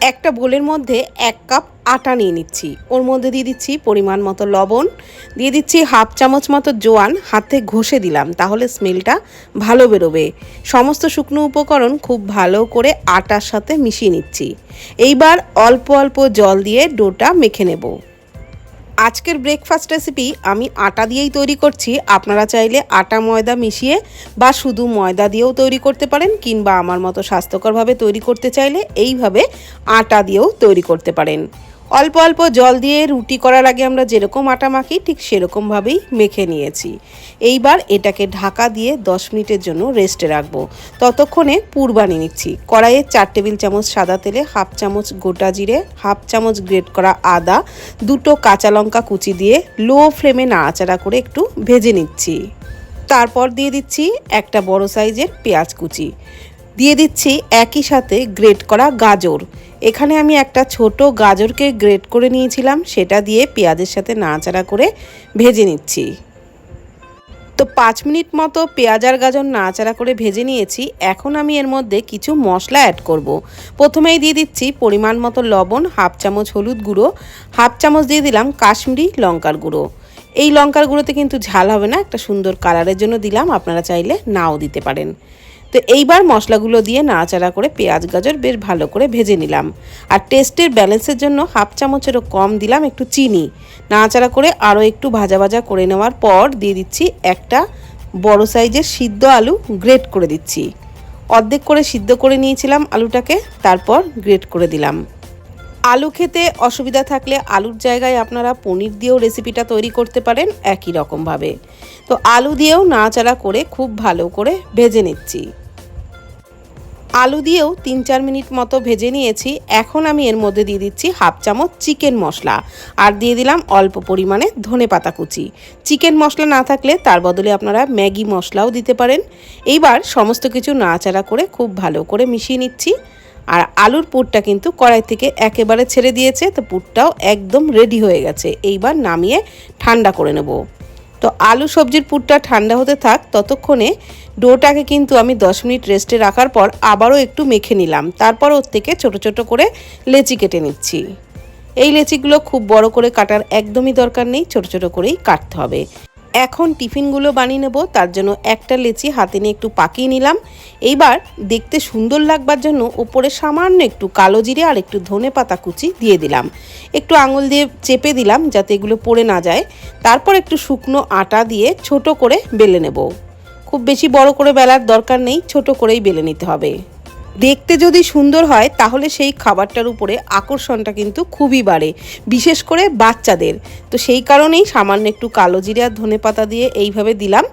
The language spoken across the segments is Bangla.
একটা বোলের মধ্যে এক কাপ আটা নিয়ে নিচ্ছি। ওর মধ্যে দিয়ে দিচ্ছি পরিমাণ মতো লবণ, দিয়ে দিচ্ছি হাফ চামচ মতো জোয়ান, হাতে ঘষে দিলাম, তাহলে স্মেলটা ভালো বেরোবে। সমস্ত শুকনো উপকরণ খুব ভালো করে আটার সাথে মিশিয়ে নিচ্ছি। এইবার অল্প অল্প জল দিয়ে ডোটা মেখে নেব। আজকের ব্রেকফাস্ট রেসিপি আমি আটা দিয়েই তৈরি করছি। আপনারা চাইলে আটা, ময়দা মিশিয়ে বা শুধু ময়দা দিয়েও তৈরি করতে পারেন কিংবা আমার মতো স্বাস্থ্যকরভাবে তৈরি করতে চাইলে এইভাবে আটা দিয়েও তৈরি করতে পারেন। অল্প অল্প জল দিয়ে রুটি করার আগে আমরা যেরকম আটা মাখি, ঠিক সেরকমভাবেই মেখে নিয়েছি। এইবার এটাকে ঢাকা দিয়ে 10 মিনিটের জন্য রেস্টে রাখব। ততক্ষণে পুর বানিয়ে নিচ্ছি। কড়াইয়ে চার টেবিল চামচ সাদা তেলে, হাফ চামচ গোটা জিরে, হাফ চামচ গ্রেট করা আদা, দুটো কাঁচা লঙ্কা কুচি দিয়ে লো ফ্লেমে নাড়াচাড়া করে একটু ভেজে নিচ্ছি। তারপর দিয়ে দিচ্ছি একটা বড় সাইজের পেঁয়াজ কুচি। দিয়ে দিচ্ছি একই সাথে গ্রেট করা গাজর। এখানে আমি একটা ছোট গাজরকে গ্রেট করে নিয়েছিলাম, সেটা দিয়ে পেঁয়াজের সাথে নাড়াচাড়া করে ভেজে নিচ্ছি। তো পাঁচ মিনিট মতো পেঁয়াজ আর গাজর নাড়াচাড়া করে ভেজে নিয়েছি। এখন আমি এর মধ্যে কিছু মশলা অ্যাড করব। প্রথমেই দিয়ে দিচ্ছি পরিমাণ মতো লবণ, হাফ চামচ হলুদ গুঁড়ো, হাফ চামচ দিয়ে দিলাম কাশ্মীরি লঙ্কার গুঁড়ো। এই লঙ্কার গুঁড়োতে কিন্তু ঝাল হবে না, একটা সুন্দর কালারের জন্য দিলাম, আপনারা চাইলে নাও দিতে পারেন। তো এইবার মশলাগুলো দিয়ে নাড়াচাড়া করে পেঁয়াজ, গাজর বেশ ভালো করে ভেজে নিলাম। আর টেস্টের ব্যালেন্সের জন্য হাফ চামচেরও কম দিলাম একটু চিনি। নাড়াচাড়া করে আরও একটু ভাজা ভাজা করে নেওয়ার পর দিয়ে দিচ্ছি একটা বড় সাইজের সিদ্ধ আলু গ্রেট করে দিচ্ছি। অর্ধেক করে সিদ্ধ করে নিয়েছিলাম আলুটাকে, তারপর গ্রেট করে দিলাম। আলু খেতে অসুবিধা থাকলে আলুর জায়গায় আপনারা পনির দিয়েও রেসিপিটা তৈরি করতে পারেন একই রকমভাবে। তো আলু দিয়েও নাড়াচাড়া করে খুব ভালো করে ভেজে নিচ্ছি। আলু দিয়েও তিন চার মিনিট মতো ভেজে নিয়েছি। এখন আমি এর মধ্যে দিয়ে দিচ্ছি হাফ চামচ চিকেন মশলা। আর দিয়ে দিলাম অল্প পরিমাণে ধনে পাতা কুচি। চিকেন মশলা না থাকলে তার বদলে আপনারা ম্যাগি মশলাও দিতে পারেন। এইবার সমস্ত কিছু নাড়াচাড়া করে খুব ভালো করে মিশিয়ে নিচ্ছি। আর আলুর পুরটা কিন্তু কড়াই থেকে একেবারে ছেড়ে দিয়েছে, তো পুরটাও একদম রেডি হয়ে গেছে। এইবার নামিয়ে ঠান্ডা করে নেব। তো আলু সবজির পুরটা ঠান্ডা হতে থাক, ততক্ষণে ডোটাকে কিন্তু আমি 10 মিনিট রেস্টে রাখার পর আবারও একটু মেখে নিলাম। তারপর ওর থেকে ছোট ছোট করে লেচি কেটে নিচ্ছি। এই লেচিগুলো খুব বড় করে কাটার একদমই দরকার নেই, ছোট ছোট করেই কাটতে হবে। এখন টিফিনগুলো বানিয়ে নেব, তার জন্য একটা লেচি হাতে নিয়ে একটু পাকিয়ে নিলাম। এইবার দেখতে সুন্দর লাগবার জন্য ওপরে সামান্য একটু কালো জিরে আর একটু ধনে পাতা কুচি দিয়ে দিলাম। একটু আঙুল দিয়ে চেপে দিলাম যাতে এগুলো পড়ে না যায়। তারপর একটু শুকনো আটা দিয়ে ছোট করে বেলে নেব। খুব বেশি বড় করে বেলার দরকার নেই, ছোট করেই বেলে নিতে হবে। দেখতে যদি সুন্দর হয়, তাহলে সেই খাবারটার উপরে আকর্ষণটা কিন্তু খুবই বাড়ে, বিশেষ করে বাচ্চাদের। তো সেই কারণেই সামান্য একটু কালো জিরে আর ধনে পাতা দিয়ে এইভাবে দিলাম।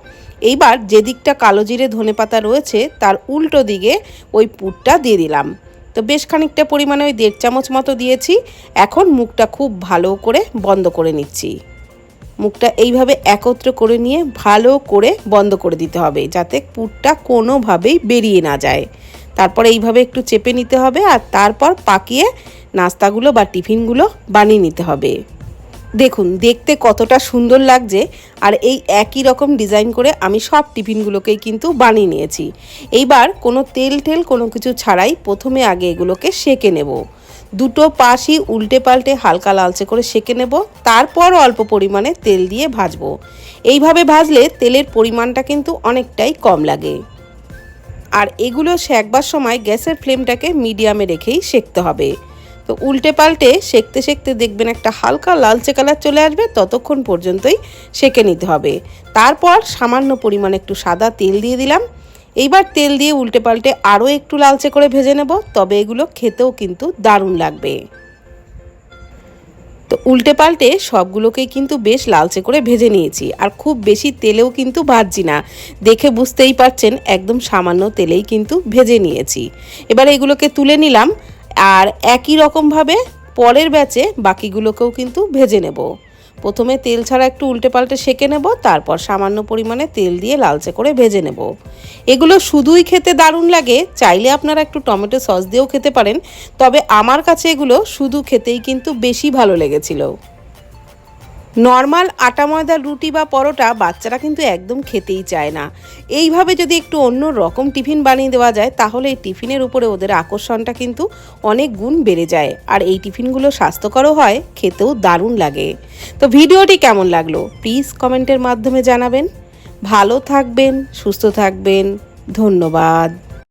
এইবার যেদিকটা কালো জিরে, ধনে পাতা রয়েছে, তার উল্টো দিকে ওই পুরটা দিয়ে দিলাম। তো বেশ খানিকটা পরিমাণে ওই দেড় চামচ মতো দিয়েছি। এখন মুখটা খুব ভালো করে বন্ধ করে নিচ্ছি। মুখটা এইভাবে একত্র করে নিয়ে ভালো করে বন্ধ করে দিতে হবে, যাতে পুরটা কোনোভাবেই বেরিয়ে না যায়। তারপর এইভাবে একটু চেপে নিতে হবে আর তারপর পাকিয়ে নাস্তাগুলো বা টিফিনগুলো বানিয়ে নিতে হবে। দেখুন, দেখতে কতটা সুন্দর লাগছে আর এই একই রকম ডিজাইন করে আমি সব টিফিনগুলোকেই কিন্তু বানিয়ে নিয়েছি। এইবার কোনো তেল টেল কোনো কিছু ছাড়াই প্রথমে আগে এগুলোকে সেকে নেব। দুটো পাশই উল্টে পাল্টে হালকা লালচে করে সেকে নেব, তারপর অল্প পরিমাণে তেল দিয়ে ভাজবো। এইভাবে ভাজলে তেলের পরিমাণটা কিন্তু অনেকটাই কম লাগে। আর এগুলো শেকবার সময় গ্যাসের ফ্লেমটাকে মিডিয়ামে রেখেই সেকতে হবে। তো উল্টে পাল্টে সেকতে সেকতে দেখবেন একটা হালকা লালচে কালার চলে আসবে, ততক্ষণ পর্যন্তই সেকে নিতে হবে। তারপর সামান্য পরিমাণে একটু সাদা তেল দিয়ে দিলাম। এইবার তেল দিয়ে উল্টে পাল্টে আরও একটু লালচে করে ভেজে নেব, তবে এগুলো খেতেও কিন্তু দারুণ লাগবে। তো উল্টে পাল্টে সবগুলোকে কিন্তু বেশ লালচে করে ভেজে নিয়েছি। আর খুব বেশি তেলেও কিন্তু ভাজছি না। দেখে বুঝতেই পারছেন, একদম সামান্য তেলেই কিন্তু ভেজে নিয়েছি। এবার এগুলোকে তুলে নিলাম। আর একই রকমভাবে পরের ব্যাচে বাকিগুলোকেও কিন্তু ভেজে নেব। প্রথমে তেল ছাড়া একটু উল্টে পাল্টে সেঁকে নেব, তারপর সামান্য পরিমাণে তেল দিয়ে লালচে করে ভেজে নেব। এগুলো শুধুই খেতে দারুণ লাগে, চাইলে আপনারা একটু টমেটো সস দিয়েও খেতে পারেন, তবে আমার কাছে এগুলো শুধু খেতেই কিন্তু বেশি ভালো লেগেছিল। নর্মাল আটা ময়দার রুটি বা পরোটা বাচ্চারা কিন্তু একদম খেতেই চায় না। এইভাবে যদি একটু অন্য রকম টিফিন বানিয়ে দেওয়া যায়, তাহলে এই টিফিনের উপরে ওদের আকর্ষণটা কিন্তু অনেক গুণ বেড়ে যায়। আর এই টিফিনগুলো স্বাস্থ্যকরও হয়, খেতেও দারুণ লাগে। তো ভিডিওটি কেমন লাগল? প্লিজ কমেন্টের মাধ্যমে জানাবেন। ভালো থাকবেন, সুস্থ থাকবেন। ধন্যবাদ।